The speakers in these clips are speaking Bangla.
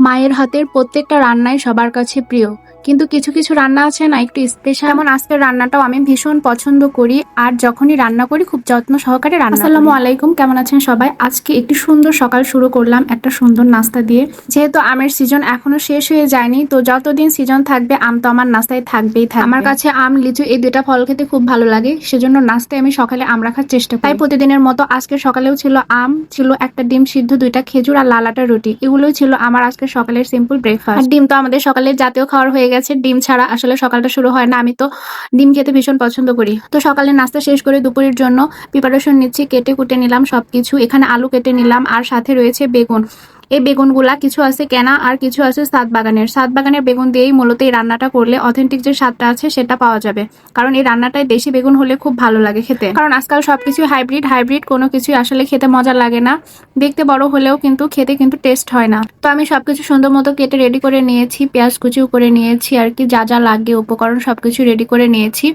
মায়ের হাতের প্রত্যেকটা রান্নাই সবার কাছে প্রিয়। কিন্তু কিছু কিছু রান্না আছে না একটু স্পেশাল যেমন আজকের রান্নাটাও আমি ভীষণ পছন্দ করি আর যখনই রান্না করি খুব যত্ন সহকারে রান্না আসসালামু আলাইকুম কেমন আছেন সবাই? আজকে একটি সুন্দর সকাল শুরু করলাম একটা সুন্দর নাস্তা দিয়ে। যেহেতু আমের সিজন এখনও শেষ হয়ে যায়নি তো যতদিন সিজন থাকবে আম তো আমার নাস্তায় থাকবেই থাকবে। আমার কাছে আম লিচু এই দুটা ফল খেতে খুব ভালো লাগে সেজন্য নাস্তায় আমি সকালে আম রাখার চেষ্টা করি। তাই প্রতিদিনের মতো আজকে সকালেও ছিল আম ছিল একটা ডিম সিদ্ধ দুইটা খেজুর আর লালাটা রুটি। এগুলোই ছিল আমার আজকে সকালের সিম্পল ব্রেকফাস্ট ডিম তো আমাদের সকালের জাতীয় খাওয়ার হয়ে গেছে। ডিম ছাড়া আসলে সকালটা শুরু হয় না। আমি তো ডিম খেতে ভীষণ পছন্দ করি। তো সকালে নাস্তা শেষ করে দুপুরের জন্য প্রিপারেশন নিচ্ছি, কেটে কুটে নিলাম সব কিছু এখানে আলু কেটে নিলাম আর সাথে রয়েছে বেগুন। এই বেগুনগুলা কিছু আছে কেনা আর কিছু আছে সাত বাগানের সাত বাগানের বেগুন দিয়েই মূলত এই রান্নাটা করলে অথেন্টিক যে স্বাদটা আছে সেটা পাওয়া যাবে। কারণ এই রান্নাটায় দেশি বেগুন হলে খুব ভালো লাগে খেতে। কারণ আজকাল সবকিছু হাইব্রিড হাইব্রিড কোনো কিছুই আসলে খেতে মজা লাগে না। দেখতে বড় হলেও কিন্তু খেতে কিন্তু টেস্ট হয় না। তো আমি সবকিছু সুন্দর মতো কেটে রেডি করে নিয়েছি, পেঁয়াজ কুচিও করে নিয়েছি আর কি, যা যা লাগে, উপকরণ সবকিছু রেডি করে নিয়েছি।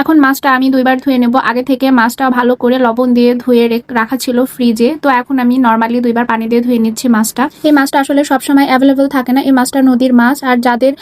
এখন মাছটা আমি দুইবার ধুয়ে নেব। আগে থেকে মাছটা ভালো করে লবণ দিয়ে ধুয়ে রেখ- ছিল ফ্রিজে তো এখন আমি নর্মালি দুইবার পানি দিয়ে ধুয়ে নিচ্ছি মাছটা। এই মাছটা আসলে সবসময় অ্যাভেলেবল থাকে না। এই মাছটা নদীর মাছ। আর যাদের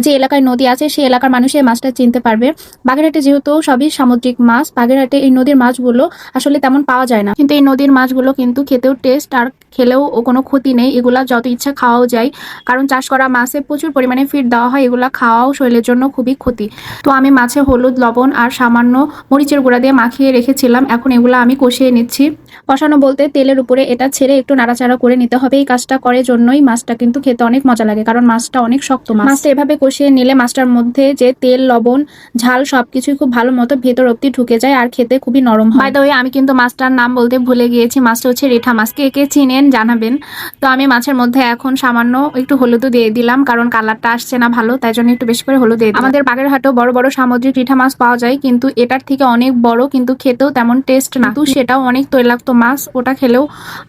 যে এলাকায় নদী আছে, সেই এলাকার মানুষ এই মাছটা চিনতে পারবে। বাগেরহাটে যেহেতু সবই সামুদ্রিক মাছ, বাগেরহাটে এই নদীর মাছগুলো আসলে তেমন পাওয়া যায় না। কিন্তু এই নদীর মাছগুলো কিন্তু খেতেও টেস্ট আর খেলেও ও কোনো ক্ষতি নেই। এগুলা যত ইচ্ছা খাওয়াও যায়। কারণ চাষ করা মাছে প্রচুর পরিমাণে ফিড দেওয়া হয়। এগুলা খাওয়াও শরীরের জন্য খুবই ক্ষতি। তো আমি মাছে হলুদ, লবণ আর সামান্য মরিচের গুঁড়া দিয়ে মাখিয়ে রেখেছিলাম। এখন এগুলো আমি কষিয়ে নিচ্ছি। কষানো বলতে তেলের উপরে এটা ছেড়ে একটু নাড়াচাড়া করে নিতে হবে। এই কাজটা করে জন্যই মাছটা কিন্তু খেতে অনেক মজা লাগে কারণ মাছটা অনেক শক্ত মাছ। মাছটা এভাবে কষিয়ে নিলে মাছটার মধ্যে যে তেল লবণ ঝাল সবকিছুই খুব ভালো মতো ভেতর অব্দি ঢুকে যায় আর খেতে খুবই নরম হয়। বাই আমি কিন্তু মাছটার নাম বলতে ভুলে গিয়েছি। মাছটা হচ্ছে রেঠা মাছ। কে কে চিনেন জানাবেন। তো আমি মাছের মধ্যে এখন সামান্য একটু হলুদও দিয়ে দিলাম কারণ কালারটা আসছে না ভালো তাই জন্য একটু বেশি করে হলুদ দিয়ে দিলাম। আমাদের বাগেরহাটেও বড় বড় সামুদ্রিক রিঠা মাছ পাওয়া যায়। কিন্তু এটার থেকে অনেক বড় কিন্তু খেতেও তেমন টেস্ট না। তো সেটাও অনেক তৈলাক্ত মাছ, ওটা খেলেও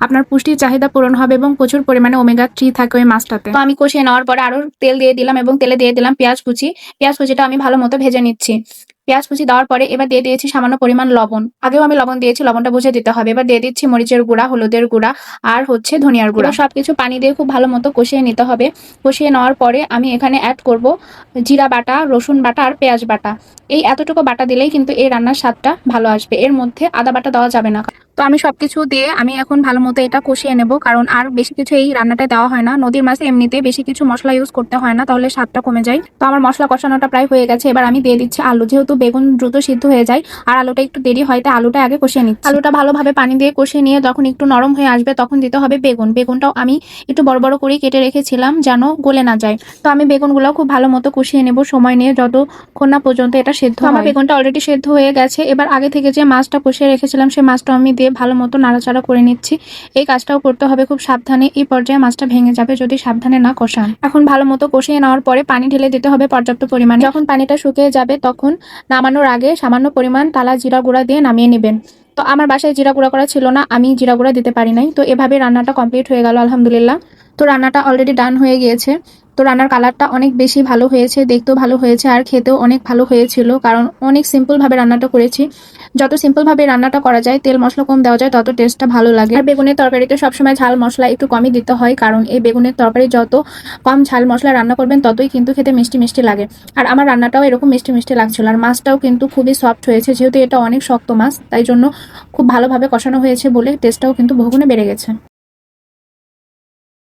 আপনার পুষ্টির চাহিদা পূরণ হবে এবং প্রচুর পরিমাণে ওমেগা থ্রি থাকে ওই মাছটাতে। তো আমি কষিয়ে নেওয়ার পরে আরও তেল দিয়ে দিলাম এবং তেলে দিয়ে দিলাম পেঁয়াজ কুচি। পেঁয়াজ কুচিটা আমি ভালো মতো ভেজে নিচ্ছি। পেঁয়াজ কুচি দেওয়ার পরে এবার দিয়ে দিয়েছি সামান্য পরিমাণ লবণ। আগেও আমি লবণ দিয়েছি, লবণটা বুঝে দিতে হবে। এবার দিয়ে দিচ্ছি মরিচের গুঁড়া, হলুদের গুঁড়া আর হচ্ছে ধনিয়ার গুঁড়া। সবকিছু পানি দিয়ে খুব ভালো মতো কষিয়ে নিতে হবে। কষিয়ে নেওয়ার পরে আমি এখানে অ্যাড করব জিরা বাটা, রসুন বাটা আর পেঁয়াজ বাটা। এই এতটুকু বাটা দিলেই কিন্তু এই রান্নার স্বাদটা ভালো আসবে। এর মধ্যে আদা বাটা দেওয়া যাবে না। তো আমি সব কিছু দিয়ে আমি এখন ভালো মতো এটা কষিয়ে নেব কারণ আর বেশি কিছু এই রান্নাটা দেওয়া হয় না। নদীর মাছে এমনিতে বেশি কিছু মশলা ইউজ করতে হয় না তাহলে স্বাদটা কমে যায়। তো আমার মশলা কষানোটা প্রায় হয়ে গেছে এবার আমি দিয়ে দিচ্ছি আলু। যেহেতু বেগুন দ্রুত সিদ্ধ হয়ে যায় আর আলুটা একটু দেরি হয় তাই আলুটা আগে কষিয়ে নিচ্ছি। আলুটা ভালোভাবে পানি দিয়ে কষিয়ে নিয়ে যখন একটু নরম হয়ে আসবে তখন দিতে হবে বেগুন। বেগুনটাও আমি একটু বড় বড় করে কেটে রেখেছিলাম যেন গলে না যায়। তো আমি বেগুনগুলো খুব ভালো মতো কষিয়ে নেব সময় নিয়ে যতক্ষণ না পর্যন্ত এটা সেদ্ধ। আমার বেগুনটা অলরেডি সেদ্ধ হয়ে গেছে এবার আগে থেকে যে মাছটা কষিয়ে রেখেছিলাম সেই মাছটা আমি দিয়ে ভালো মতো নাড়াচাড়া করে নিচ্ছি। এই কাজটাও করতে হবে খুব সাবধানে। এই পর্যায়ে মাছটা ভেঙে যাবে যদি সাবধানে না কষান। এখন ভালো মতো কষিয়ে নেওয়ার পরে পানি ঢেলে দিতে হবে পর্যাপ্ত পরিমাণে। যখন পানিটা শুকিয়ে যাবে তখন নামানোর আগে সামান্য পরিমাণ তালা জিরা গুঁড়া দিয়ে নামিয়ে নেবেন। তো আমার বাসায় জিরা গুঁড়া করা ছিল না, আমি জিরা গুঁড়া দিতে পারি নাই। তো এভাবে রান্নাটা কমপ্লিট হয়ে গেল, আলহামদুলিল্লাহ। তো রান্নাটা অলরেডি ডান হয়ে গিয়েছে। তো রান্নার কালারটা অনেক বেশি ভালো হয়েছে, দেখতেও ভালো হয়েছে আর খেতেও অনেক ভালো হয়েছিল, কারণ অনেক সিম্পলভাবে রান্নাটা করেছি। যত সিম্পলভাবে রান্নাটা করা যায়, তেল মশলা কম দেওয়া যায়, তত টেস্টটা ভালো লাগে। আর বেগুনের তরকারিতে সবসময় ঝাল মশলা একটু কমই দিতে হয়, কারণ এই বেগুনের তরকারি যত কম ঝাল মশলা রান্না করবেন, ততই কিন্তু খেতে মিষ্টি মিষ্টি লাগে। আর আমার রান্নাটাও এরকম মিষ্টি মিষ্টি লাগছিল, আর মাছটাও কিন্তু খুবই সফট হয়েছে, যেহেতু এটা অনেক শক্ত মাছ, তাই জন্য খুব ভালোভাবে কষানো হয়েছে বলে টেস্টটাও কিন্তু বহুগুণে বেড়ে গেছে।